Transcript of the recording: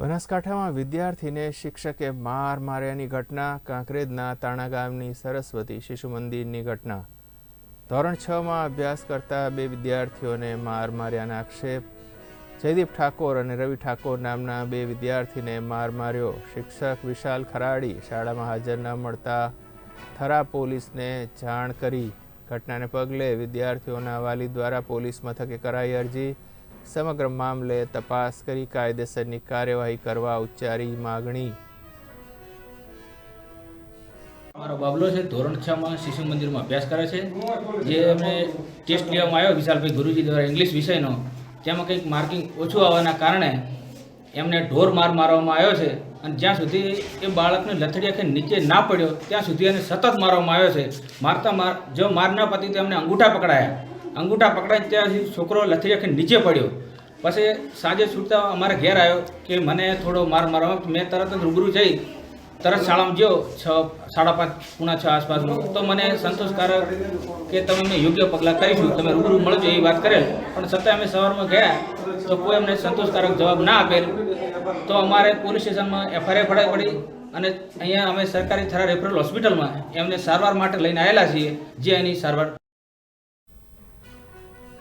બનાસકાંઠામાં વિદ્યાર્થીને શિક્ષકે માર માર્યાની ઘટના, કાંકરેજના તાણા ગામની સરસ્વતી શિશુ મંદિરની ઘટના. ધોરણ છમાં અભ્યાસ કરતા બે વિદ્યાર્થીઓને માર માર્યાના આક્ષેપ. જયદીપ ઠાકોર અને રવિ ઠાકોર નામના બે વિદ્યાર્થીને માર માર્યો. શિક્ષક વિશાલ ખરાડી શાળામાં હાજર ન મળતા થરા પોલીસને જાણ કરી. ઘટનાને પગલે વિદ્યાર્થીઓના વાલી દ્વારા પોલીસ મથકે કરાઈ અરજી. સમગ્ર મામલે તપાસ કરી કાયદેસરની કાર્યવાહી કરવા ઉચ્ચારી માગણી. મારો બાબલો છે, ધોરણ છ માં શિશુ મંદિરમાં અભ્યાસ કરે છે, જે અમે ટેસ્ટ લેવામાં આવ્યો વિશાલભાઈ ગુરુજી દ્વારા ઇંગ્લિશ વિષયનો. તેમાં કંઈક માર્કિંગ ઓછું આવવાના કારણે એમને ઢોર માર મારવામાં આવ્યો છે અને જ્યાં સુધી એ બાળકને લથડી આખે નીચે ના પડ્યો, ત્યાં સુધી એને સતત મારવામાં આવ્યો છે. મારતા માર, જો માર ના પતી તો એમને અંગૂઠા પકડાયા. અંગૂઠા પકડાય ત્યાંથી છોકરો લથડી આખે નીચે પડ્યો. પછી સાંજે છૂટતા અમારે ઘેર આવ્યો કે મને થોડો માર મારવા મેં તરત જ રૂબરૂ જઈ તરત શાળામાં ગયો, છ, સાડા પાંચ, પૂણા છ આસપાસમાં. તો મને સંતોષકારક કે તમે અમે યોગ્ય પગલાં કરીશું, તમે રૂબરૂ મળજો એવી વાત કરેલ. પણ છતાં અમે સવારમાં ગયા તો કોઈ અમને સંતોષકારક જવાબ ના આપેલ. તો અમારે પોલીસ સ્ટેશનમાં એફઆઈઆર ફડાવી પડી અને અહીંયા અમે સરકારી થરા રેફરલ હોસ્પિટલમાં એમને સારવાર માટે લઈને આવેલા છીએ, જે એની સારવાર